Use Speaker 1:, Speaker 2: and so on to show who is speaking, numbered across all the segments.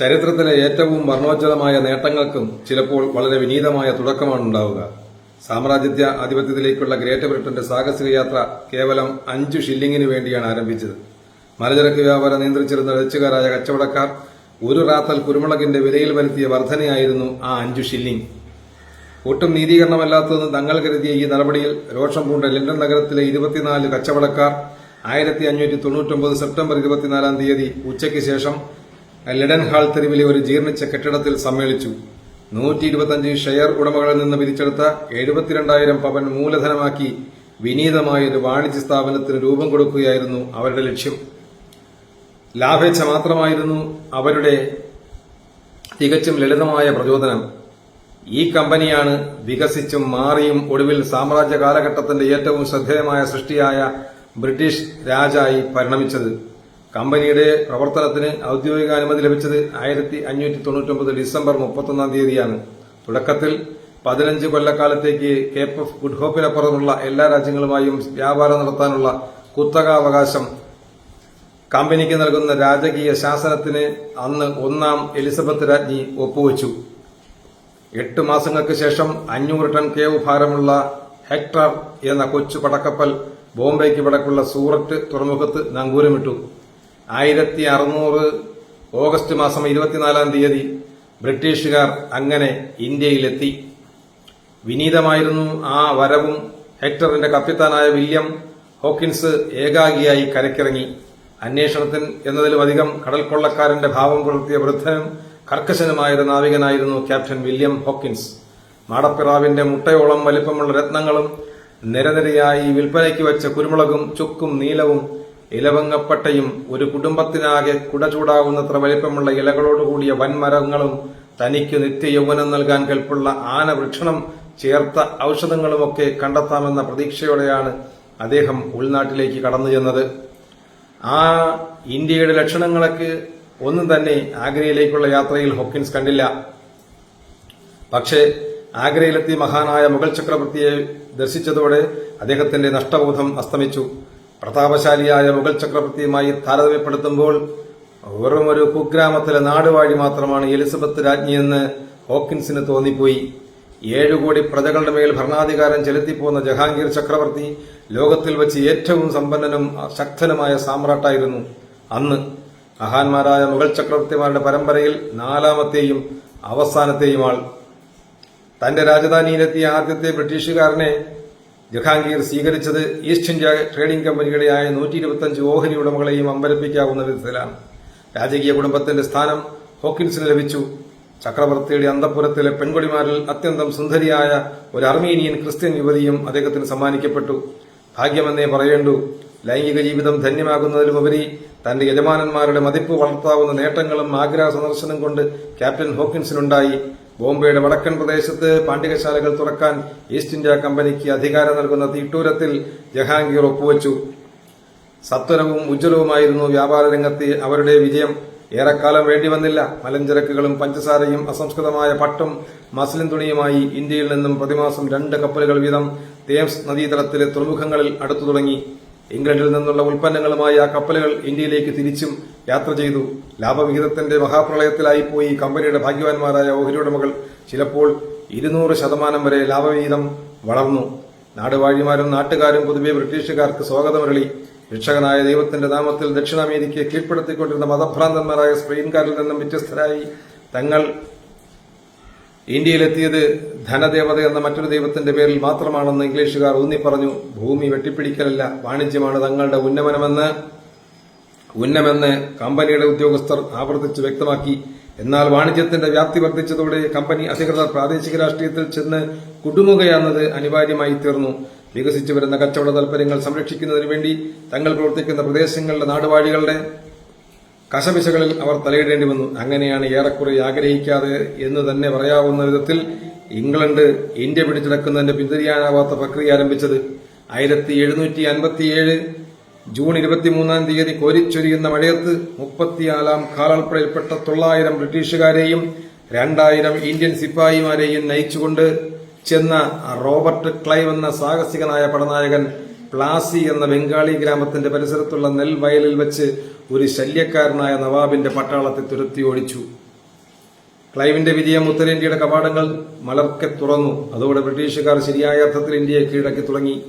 Speaker 1: ചരിത്രത്തിലെ ഏറ്റവും വർണോജ്ജലമായ നേട്ടങ്ങൾക്കും ചിലപ്പോൾ വളരെ വിനീതമായ തുടക്കമാണ് ഉണ്ടാവുക സാമ്രാജ്യത്യ ആധിപത്യത്തിലേക്കുള്ള ഗ്രേറ്റ് ബ്രിട്ടന്റെ സാഹസിക യാത്ര കേവലം അഞ്ചു ഷില്ലിങ്ങിന് വേണ്ടിയാണ് ആരംഭിച്ചത്. മലചരക്ക് വ്യാപാരം നിയന്ത്രിച്ചിരുന്ന ഡച്ചുകാരായ കച്ചവടക്കാർ ഒരു റാത്തൽ കുരുമുളകിന്റെ വിലയിൽ വരുത്തിയ വർധനയായിരുന്നു ആ അഞ്ചു ഷില്ലിംഗ് ഒട്ടും നീതീകരണമല്ലാത്തതെന്ന് തങ്ങൾ കരുതിയ ഈ നടപടിയിൽ രോഷം പൂണ്ട ലണ്ടൻ നഗരത്തിലെ ഇരുപത്തിനാല് കച്ചവടക്കാർ ആയിരത്തി അഞ്ഞൂറ്റി തൊണ്ണൂറ്റൊമ്പത് സെപ്റ്റംബർ ഇരുപത്തിനാലാം തീയതി ഉച്ചയ്ക്ക് ശേഷം ലഡൻ ഹാൾ തെരുവിലെ ഒരു ജീർണിച്ച കെട്ടിടത്തിൽ സമ്മേളിച്ചു. നൂറ്റി ഇരുപത്തിയഞ്ച് ഷെയർ ഉടമകളിൽ നിന്ന് പിരിച്ചെടുത്ത എഴുപത്തിരണ്ടായിരം പവൻ മൂലധനമാക്കി വിനീതമായ ഒരു വാണിജ്യ സ്ഥാപനത്തിന് രൂപം കൊടുക്കുകയായിരുന്നു അവരുടെ ലക്ഷ്യം. ലാഭേച്ഛ മാത്രമായിരുന്നു അവരുടെ തികച്ചും ലളിതമായ പ്രചോദനം. ഈ കമ്പനിയാണ് വികസിച്ചും മാറിയും ഒടുവിൽ സാമ്രാജ്യ കാലഘട്ടത്തിന്റെ ഏറ്റവും ശ്രദ്ധേയമായ സൃഷ്ടിയായ ബ്രിട്ടീഷ് രാജായി പരിണമിച്ചത്. കമ്പനിയുടെ പ്രവർത്തനത്തിന് ഔദ്യോഗിക അനുമതി ലഭിച്ചത് ആയിരത്തി അഞ്ഞൂറ്റി തൊണ്ണൂറ്റൊമ്പത് ഡിസംബർ മുപ്പത്തൊന്നാം തീയതിയാണ്. തുടക്കത്തിൽ പതിനഞ്ച് കൊല്ലക്കാലത്തേക്ക് കേപ്പ് ഓഫ് ഗുഡ് ഹോപ്പിനപ്പുറമുള്ള എല്ലാ രാജ്യങ്ങളുമായും വ്യാപാരം നടത്താനുള്ള കുത്തകാവകാശം കമ്പനിക്ക് നൽകുന്ന രാജകീയ ശാസനത്തിന് അന്ന് ഒന്നാം എലിസബത്ത് രാജ്ഞി ഒപ്പുവച്ചു. എട്ട് മാസങ്ങൾക്ക് ശേഷം അഞ്ഞൂറ് ടൺ കേവ് ഭാരമുള്ള ഹെക്ടർ എന്ന കൊച്ചു പടക്കപ്പൽ ബോംബെക്ക് വടക്കുള്ള സൂററ്റ് തുറമുഖത്ത് നങ്കൂരമിട്ടു. ആയിരത്തി അറുന്നൂറ് ഓഗസ്റ്റ് മാസം ഇരുപത്തിനാലാം തീയതി ബ്രിട്ടീഷുകാർ അങ്ങനെ ഇന്ത്യയിലെത്തി. വിനീതമായിരുന്നു ആ വരവും ഹെക്ടറിന്റെ കപ്പിത്താനായ വില്യം ഹോക്കിൻസ് ഏകാഗിയായി കരക്കിറങ്ങി. അന്വേഷണത്തിൽ എന്നതിലുമധികം കടൽ കൊള്ളക്കാരന്റെ ഭാവം പുലർത്തിയ വൃദ്ധനും കർക്കശനുമായ നാവികനായിരുന്നു ക്യാപ്റ്റൻ വില്യം ഹോക്കിൻസ്. മാടപ്പിറാവിന്റെ മുട്ടയോളം വലിപ്പമുള്ള രത്നങ്ങളും നിരനിരയായി വിൽപ്പനയ്ക്ക് വെച്ച കുരുമുളകും ചുക്കും നീലവും ഇലവങ്ങപ്പട്ടയും ഒരു കുടുംബത്തിനാകെ കുട ചൂടാവുന്നത്ര വലിപ്പമുള്ള ഇലകളോടുകൂടിയ വൻമരങ്ങളും തനിക്ക് നിത്യ യൗവനം നൽകാൻ കൽപ്പുള്ള ആന വൃക്ഷണം ചേർത്ത ഔഷധങ്ങളുമൊക്കെ കണ്ടെത്താമെന്ന പ്രതീക്ഷയോടെയാണ് അദ്ദേഹം ഉൾനാട്ടിലേക്ക് കടന്നു ചെന്നത്. ആ ഇന്ത്യയുടെ ലക്ഷണങ്ങളൊക്കെ ഒന്നും തന്നെ ആഗ്രയിലേക്കുള്ള യാത്രയിൽ ഹോക്കിൻസ് കണ്ടില്ല. പക്ഷേ ആഗ്രയിലെത്തി മഹാനായ മുഗൾ ചക്രവർത്തിയെ ദർശിച്ചതോടെ അദ്ദേഹത്തിന്റെ നഷ്ടബോധം അസ്തമിച്ചു. പ്രതാപശാലിയായ മുഗൾ ചക്രവർത്തിയുമായി താരതമ്യപ്പെടുത്തുമ്പോൾ വെറും ഒരു കുഗ്രാമത്തിലെ നാടുവാഴി മാത്രമാണ് എലിസബത്ത് രാജ്ഞിയെന്ന് ഹോക്കിൻസിന് തോന്നിപ്പോയി. ഏഴു കോടി പ്രജകളുടെ മേൽ ഭരണാധികാരം ചെലുത്തിപ്പോന്ന ജഹാംഗീർ ചക്രവർത്തി ലോകത്തിൽ വെച്ച് ഏറ്റവും സമ്പന്നനും ശക്തനുമായ സാമ്രാട്ടായിരുന്നു. അന്ന് മഹാന്മാരായ മുഗൾ ചക്രവർത്തിമാരുടെ പരമ്പരയിൽ നാലാമത്തെയും അവസാനത്തെയും ആൾ. തന്റെ രാജധാനിയിലെത്തിയ ആദ്യത്തെ ബ്രിട്ടീഷുകാരനെ ജഹാംഗീർ സ്വീകരിച്ചത് ഈസ്റ്റ് ഇന്ത്യ ട്രേഡിംഗ് കമ്പനികളെയായ നൂറ്റി ഇരുപത്തിയഞ്ച് ഓഹരി ഉടമകളെയും അമ്പരപ്പിക്കാവുന്ന വിധത്തിലാണ്. രാജകീയ കുടുംബത്തിന്റെ സ്ഥാനം ഹോക്കിൻസിന് ലഭിച്ചു. ചക്രവർത്തിയുടെ അന്തപുരത്തിലെ പെൺകുടിമാരിൽ അത്യന്തം സുന്ദരിയായ ഒരു അർമീനിയൻ ക്രിസ്ത്യൻ യുവതിയും അദ്ദേഹത്തിന് സമ്മാനിക്കപ്പെട്ടു. ഭാഗ്യമെന്നേ പറയേണ്ടു. ലൈംഗിക ജീവിതം ധന്യമാകുന്നതിലുപരി തന്റെ യജമാനന്മാരുടെ മതിപ്പ് വളർത്താവുന്ന നേട്ടങ്ങളും ആഗ്ര സന്ദർശനം കൊണ്ട് ക്യാപ്റ്റൻ ഹോക്കിൻസിനുണ്ടായി. ബോംബെയുടെ വടക്കൻ പ്രദേശത്ത് പാണ്ഡികശാലകൾ തുറക്കാൻ ഈസ്റ്റ് ഇന്ത്യ കമ്പനിക്ക് അധികാരം നൽകുന്ന തീട്ടൂരത്തിൽ ജഹാംഗീർ ഒപ്പുവച്ചു. സത്വരവും ഉജ്ജ്വലവുമായിരുന്നു വ്യാപാര രംഗത്തെ അവരുടെ വിജയം. ഏറെക്കാലം വേണ്ടിവന്നില്ല മലഞ്ചരക്കുകളും പഞ്ചസാരയും അസംസ്കൃതമായ പട്ടും മസ്ലിൻ തുണിയുമായി ഇന്ത്യയിൽ നിന്നും പ്രതിമാസം രണ്ട് കപ്പലുകൾ വീതം തേംസ് നദീതടത്തിലെ തുറമുഖങ്ങളിൽ അടുത്തു തുടങ്ങി. ഇംഗ്ലണ്ടിൽ നിന്നുള്ള ഉൽപ്പന്നങ്ങളുമായി ആ കപ്പലുകൾ ഇന്ത്യയിലേക്ക് തിരിച്ചും യാത്ര ചെയ്തു. ലാഭവിഹിതത്തിന്റെ മഹാപ്രളയത്തിലായിപ്പോയി കമ്പനിയുടെ ഭാഗ്യവാന്മാരായ ഓഹരിയുടമകൾ ചിലപ്പോൾ ഇരുന്നൂറ് ശതമാനം വരെ ലാഭവിഹിതം വളർന്നു. നാടുവാഴിമാരും നാട്ടുകാരും പൊതുവെ ബ്രിട്ടീഷുകാർക്ക് സ്വാഗതമരളി. രക്ഷകനായ ദൈവത്തിന്റെ നാമത്തിൽ ദക്ഷിണ അമേരിക്കയെ കീഴ്പ്പെടുത്തിക്കൊണ്ടിരുന്ന മതഭ്രാന്തന്മാരായ സ്പെയിൻകാരിൽ നിന്നും വ്യത്യസ്തരായി തങ്ങൾ ഇന്ത്യയിലെത്തിയത് ധനദേവത എന്ന മറ്റൊരു ദൈവത്തിന്റെ പേരിൽ മാത്രമാണെന്ന് ഇംഗ്ലീഷുകാർ ഊന്നി പറഞ്ഞു ഭൂമി വെട്ടിപ്പിടിക്കലല്ല വാണിജ്യമാണ് തങ്ങളുടെ ഉന്നമനമെന്ന്. ഉന്നമെന്ന് കമ്പനിയുടെ ഉദ്യോഗസ്ഥർ ആവർത്തിച്ച് വ്യക്തമാക്കി. എന്നാൽ വാണിജ്യത്തിന്റെ വ്യാപ്തി വർദ്ധിച്ചതോടെ കമ്പനി അധികൃതർ പ്രാദേശിക രാഷ്ട്രീയത്തിൽ ചെന്ന് കുടുങ്ങുകയെന്നത് അനിവാര്യമായി തീർന്നു. വികസിച്ചു വരുന്ന കച്ചവട താൽപര്യങ്ങൾ സംരക്ഷിക്കുന്നതിനു വേണ്ടി തങ്ങൾ പ്രവർത്തിക്കുന്ന പ്രദേശങ്ങളിലെ നാടുവാഴികളുടെ കശപിശകളിൽ അവർ തലയിടേണ്ടി വന്നു. അങ്ങനെയാണ് ഏറെക്കുറെ ആഗ്രഹിക്കാതെ എന്ന് തന്നെ പറയാവുന്ന വിധത്തിൽ ഇംഗ്ലണ്ട് ഇന്ത്യ പിടിച്ചെടുക്കുന്നതിന്റെ പിന്തിരിയാനാവാത്ത പ്രക്രിയ ആരംഭിച്ചത്. ആയിരത്തി എഴുന്നൂറ്റി അൻപത്തിയേഴ് ജൂൺ ഇരുപത്തിമൂന്നാം തീയതി കോരിച്ചൊരിയുന്ന മഴയത്ത് മുപ്പത്തിനാലാം കാലാൾപ്പടയിൽപ്പെട്ട തൊള്ളായിരം ബ്രിട്ടീഷുകാരെയും രണ്ടായിരം ഇന്ത്യൻ സിപ്പായിമാരെയും നയിച്ചുകൊണ്ട് ചെന്ന റോബർട്ട് ക്ലൈവ് എന്ന സാഹസികനായ പടനായകൻ പ്ലാസി എന്ന ബംഗാളി ഗ്രാമത്തിന്റെ പരിസരത്തുള്ള നെൽവയലിൽ വെച്ച് ഒരു ശല്യക്കാരനായ നവാബിന്റെ പട്ടാളത്തെ തുരത്തി ഓടിച്ചു. ക്ലൈവിന്റെ വിജയം ഉത്തരേന്ത്യയുടെ കവാടങ്ങൾ മലർക്കെ തുറന്നു. അതോടെ ബ്രിട്ടീഷുകാർ ശരിയായ അർത്ഥത്തിൽ ഇന്ത്യയെ കീഴടക്കി തുടങ്ങി.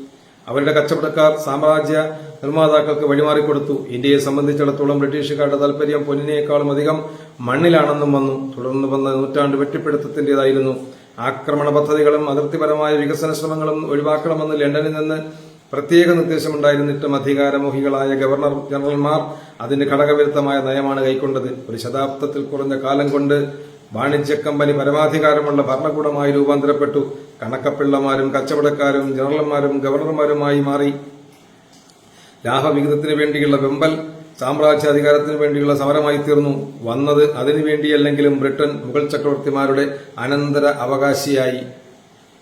Speaker 1: അവരുടെ കച്ചവടക്കാർ സാമ്രാജ്യ നിർമ്മാതാക്കൾക്ക് വഴിമാറിക്കൊടുത്തു. ഇന്ത്യയെ സംബന്ധിച്ചിടത്തോളം ബ്രിട്ടീഷുകാരുടെ താൽപര്യം പൊന്നിനേക്കാളും അധികം മണ്ണിലാണെന്നും വന്നു. തുടർന്ന് വന്ന നൂറ്റാണ്ട് വെട്ടിപ്പിടുത്തത്തിന്റേതായിരുന്നു. ആക്രമണ പദ്ധതികളും അതിർത്തിപരമായ വികസന ശ്രമങ്ങളും ഒഴിവാക്കണമെന്ന് ലണ്ടനിൽ നിന്ന് പ്രത്യേക നിർദ്ദേശമുണ്ടായിരുന്നിട്ടും അധികാരമോഹികളായ ഗവർണർ ജനറൽമാർ അതിന് ഘടകവിരുദ്ധമായ നയമാണ് കൈക്കൊണ്ടത്. ഒരു ശതാബ്ദത്തിൽ കുറഞ്ഞ കാലം കൊണ്ട് വാണിജ്യ കമ്പനി പരമാധികാരമുള്ള ഭരണകൂടമായി രൂപാന്തരപ്പെട്ടു. കണക്കപ്പിള്ളമാരും കച്ചവടക്കാരും ജനറൽമാരും ഗവർണർമാരുമായി മാറി. ലാഭവിഹിതത്തിന് വേണ്ടിയുള്ള വെമ്പൽ സാമ്രാജ്യാധികാരത്തിന് വേണ്ടിയുള്ള സമരമായി തീർന്നു. വന്നത് അതിനുവേണ്ടിയല്ലെങ്കിലും ബ്രിട്ടൻ മുഗൾ ചക്രവർത്തിമാരുടെ അനന്തര അവകാശിയായി.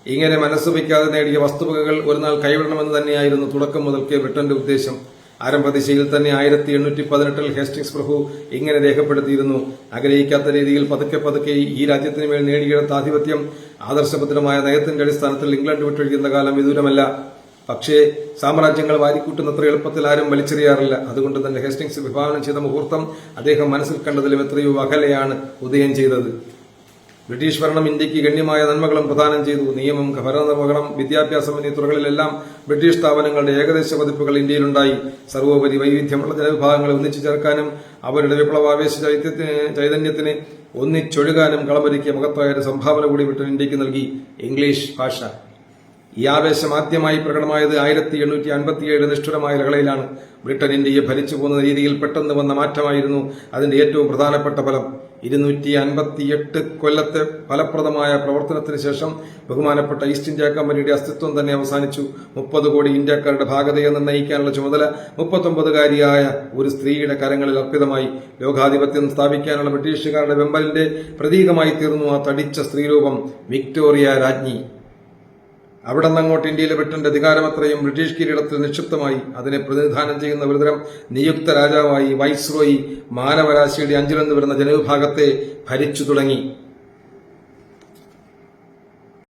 Speaker 1: ഇങ്ങനെ മനസ്സുവയ്ക്കാതെ നേടിയ വസ്തുവകകൾ ഒരു നാൾ കൈവിടണമെന്ന് തന്നെയായിരുന്നു തുടക്കം മുതൽക്കേ ബ്രിട്ടന്റെ ഉദ്ദേശം. ആരംഭദിശയിൽ തന്നെ ആയിരത്തി എണ്ണൂറ്റി പതിനെട്ടിൽ ഹേസ്റ്റിംഗ്സ് പ്രഭു ഇങ്ങനെ രേഖപ്പെടുത്തിയിരുന്നു ആഗ്രഹിക്കാത്ത രീതിയിൽ പതുക്കെ പതുക്കെ ഈ രാജ്യത്തിന് മേൽ നേടിയെടുത്ത ആധിപത്യം ആദർശഭദ്രമായ നയത്തിന്റെ അടിസ്ഥാനത്തിൽ ഇംഗ്ലണ്ട് വിട്ടൊഴിക്കുന്ന കാലം വിദൂരമല്ല. പക്ഷേ സാമ്രാജ്യങ്ങൾ വാരിക്കൂട്ടുന്നത്ര എളുപ്പത്തിൽ ആരും വലിച്ചെറിയാറില്ല. അതുകൊണ്ട് തന്നെ ഹേസ്റ്റിംഗ്സ് വിഭാവനം ചെയ്ത മുഹൂർത്തം അദ്ദേഹം മനസ്സിൽ കണ്ടതിലും എത്രയോ അകലെയാണ് ഉദയം ചെയ്തത്. ബ്രിട്ടീഷ് ഭരണം ഇന്ത്യയ്ക്ക് ഗണ്യമായ നന്മകളും പ്രദാനം ചെയ്തു. നിയമം ഭരണനിർവഹണം വിദ്യാഭ്യാസം എന്നീ തുറകളിലെല്ലാം ബ്രിട്ടീഷ് സ്ഥാപനങ്ങളുടെ ഏകദേശ പതിപ്പുകൾ ഇന്ത്യയിലുണ്ടായി. സർവോപരി വൈവിധ്യമുള്ള ജനവിഭാഗങ്ങളെ ഒന്നിച്ചു ചേർക്കാനും അവരുടെ വിപ്ലവാവേശ ചൈതന്യത്തിന് ഒന്നിച്ചൊഴുകാനും കളമൊരുക്കിയ മഹത്തായ ഒരു സംഭാവന കൂടി ബ്രിട്ടൻ ഇന്ത്യയ്ക്ക് നൽകി. ഇംഗ്ലീഷ് ഭാഷ. ഈ ആവേശം ആദ്യമായി പ്രകടമായത് ആയിരത്തി എണ്ണൂറ്റി അൻപത്തിയേഴ് നിഷ്ഠുരമായ ലഹളയിലാണ്. ബ്രിട്ടൻ ഇന്ത്യയെ ഭരിച്ചു പോകുന്ന രീതിയിൽ പെട്ടെന്ന് വന്ന മാറ്റമായിരുന്നു അതിന്റെ ഏറ്റവും പ്രധാനപ്പെട്ട ഫലം. ഇരുന്നൂറ്റി അൻപത്തിയെട്ട് കൊല്ലത്തെ ഫലപ്രദമായ പ്രവർത്തനത്തിന് ശേഷം ബഹുമാനപ്പെട്ട ഈസ്റ്റ് ഇന്ത്യ കമ്പനിയുടെ അസ്തിത്വം തന്നെ അവസാനിച്ചു. മുപ്പത് കോടി ഇന്ത്യക്കാരുടെ ഭാഗതയെ നിർണയിക്കാനുള്ള ചുമതല മുപ്പത്തൊമ്പതുകാരിയായ ഒരു സ്ത്രീയുടെ കരങ്ങളിൽ അർപ്പിതമായി. ലോകാധിപത്യം സ്ഥാപിക്കാനുള്ള ബ്രിട്ടീഷുകാരുടെ വെമ്പലിന്റെ പ്രതീകമായി തീർന്നു ആ തടിച്ച സ്ത്രീരൂപം വിക്ടോറിയ രാജ്ഞി. അവിടെ നിന്ന് അങ്ങോട്ട് ഇന്ത്യയിലെ ബ്രിട്ടന്റെ അധികാരം അത്രയും ബ്രിട്ടീഷ് കിരീടത്തിൽ നിക്ഷിപ്തമായി അതിനെ പ്രതിനിധാനം ചെയ്യുന്ന ഒരുതരം നിയുക്ത രാജാവായി വൈസ്രോയി മാനവരാശിയുടെ അഞ്ചിലെന്ന് വരുന്ന ജനവിഭാഗത്തെ ഭരിച്ചു തുടങ്ങി.